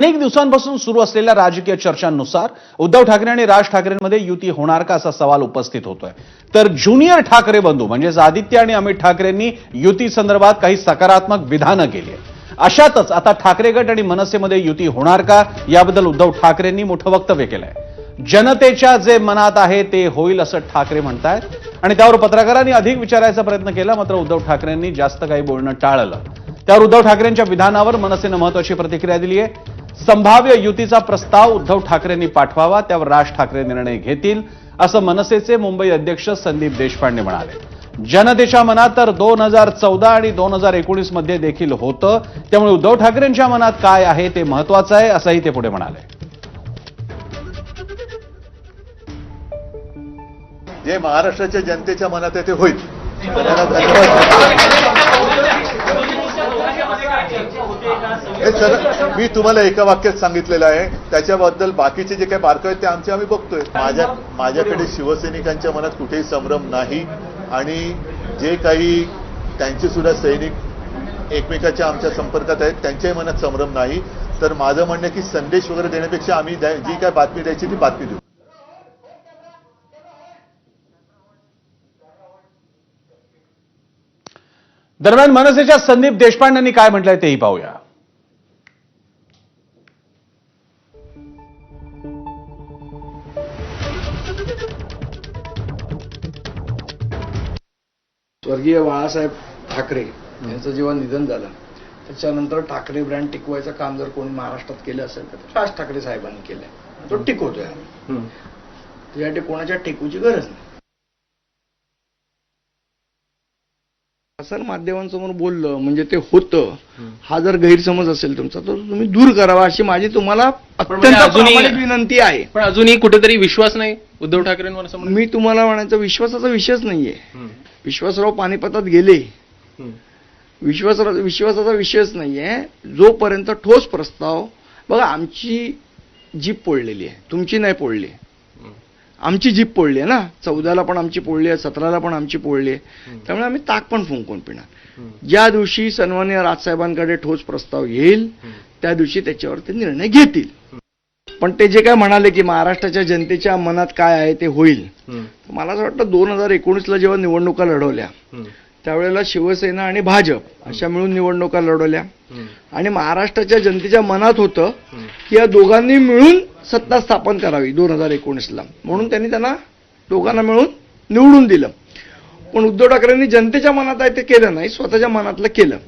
अनेक दिवसांपासून सुरू असलेल्या राजकीय चर्चांनुसार उद्धव ठाकरे आणि राज ठाकरेंमध्ये युती होणार का असा सवाल उपस्थित होतोय. तर ज्युनियर ठाकरे बंधू म्हणजेच आदित्य आणि अमित ठाकरेंनी युती संदर्भात काही सकारात्मक विधानं केली अशातच आता ठाकरे गट आणि मनसेमध्ये युती होणार का याबद्दल उद्धव ठाकरेंनी मोठं वक्तव्य केलंय. जनतेच्या जे मनात आहे ते होईल असं ठाकरे म्हणतायत. आणि त्यावर पत्रकारांनी अधिक विचारायचा प्रयत्न केला मात्र उद्धव ठाकरेंनी जास्त काही बोलणं टाळलं. त्यावर उद्धव ठाकरेंच्या विधानावर मनसेनं महत्वाची प्रतिक्रिया दिली आहे. संभाव्य युतीचा प्रस्ताव उद्धव ठाकरेंनी पाठवावा त्यावर राज ठाकरे निर्णय घेतील असं मनसेचे मुंबई अध्यक्ष संदीप देशपांडे म्हणाले. जनतेच्या मनात तर दोन हजार चौदा आणि दोन हजार एकोणीसमध्ये देखील होतं. त्यामुळे उद्धव ठाकरेंच्या मनात काय आहे ते महत्वाचं आहे असंही ते पुढे म्हणाले. जे महाराष्ट्राच्या जनतेच्या मनात आहे ते होईल त्याला धन्यवाद हे सर मी तुम्हाला एका वाक्यात सांगितलेलं आहे. त्याच्याबद्दल बाकीचे जे काही बारकं आहेत ते आमचे आम्ही बघतोय. माझ्या माझ्याकडे शिवसैनिकांच्या मनात कुठेही संभ्रम नाही. आणि जे काही त्यांचे सुद्धा सैनिक एकमेकाच्या आमच्या संपर्कात आहेत त्यांच्याही मनात संभ्रम नाही. तर माझं म्हणणं की संदेश वगैरे देण्यापेक्षा आम्ही द्या- जी काय बातमी द्यायची ती बातमी देऊ. दरम्यान मनसेच्या संदीप देशपांडेंनी काय म्हटलंय तेही पाहूया. स्वर्गीय बाळासाहेब ठाकरे यांचं जेव्हा निधन झालं त्याच्यानंतर ठाकरे ब्रँड टिकवायचं काम जर कोणी महाराष्ट्रात केलं असेल तर राज ठाकरे साहेबांनी केलंय. तो टिकवतोय आम्ही. त्यासाठी कोणाच्या टेकूची गरज नाही. प्रसार माध्यमांसमोर बोललं म्हणजे ते होतं. हा जर गैरसमज असेल तुमचा तर तुम्ही दूर करावा अशी माझी तुम्हाला म्हणजे अत्यंत विनंती आहे. पण अजूनही कुठेतरी विश्वास नाही उद्धव ठाकरेंवर. मी तुम्हाला म्हणायचं विश्वासाचा विषयच नाहीये. विश्वासराव पानिपतात गेले. हम्म. विश्वास विश्वासाचा विषयच नाहीये. जोपर्यंत ठोस प्रस्ताव बघा आमची जीप पोळलेली आहे. तुमची नाही पोळली आमची जीप पोळली आहे ना. चौदाला पण आमची पोळली आहे सतराला पण आमची पोळली आहे. त्यामुळे आम्ही ताक पण फुंकून पिणार. ज्या दिवशी सन्मान्य राजसाहेबांकडे ठोस प्रस्ताव येईल त्या दिवशी त्याच्यावर ते निर्णय घेतील. पण ते जे काय म्हणाले की महाराष्ट्राच्या जनतेच्या मनात काय आहे ते होईल. मला असं वाटतं दोन हजार एकोणीसला जेव्हा निवडणुका लढवल्या. त्यावेळेला शिवसेना आणि भाजप अशा मिळून निवडणुका लढवल्या. आणि महाराष्ट्राच्या जनतेच्या मनात होतं की या दोघांनी मिळून सत्ता स्थापन करावी दोन हजार एकोणीसला. म्हणून त्यांनी त्यांना दोघांना मिळून निवडून दिलं. पण उद्धव ठाकरेंनी जनतेच्या मनात आहे ते केलं नाही स्वतःच्या मनातलं केलं.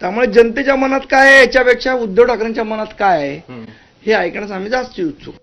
त्यामुळे जनतेच्या मनात काय आहे याच्यापेक्षा उद्धव ठाकरेंच्या मनात काय आहे. हे ऐकण्यास आम्ही जास्त उत्सुक.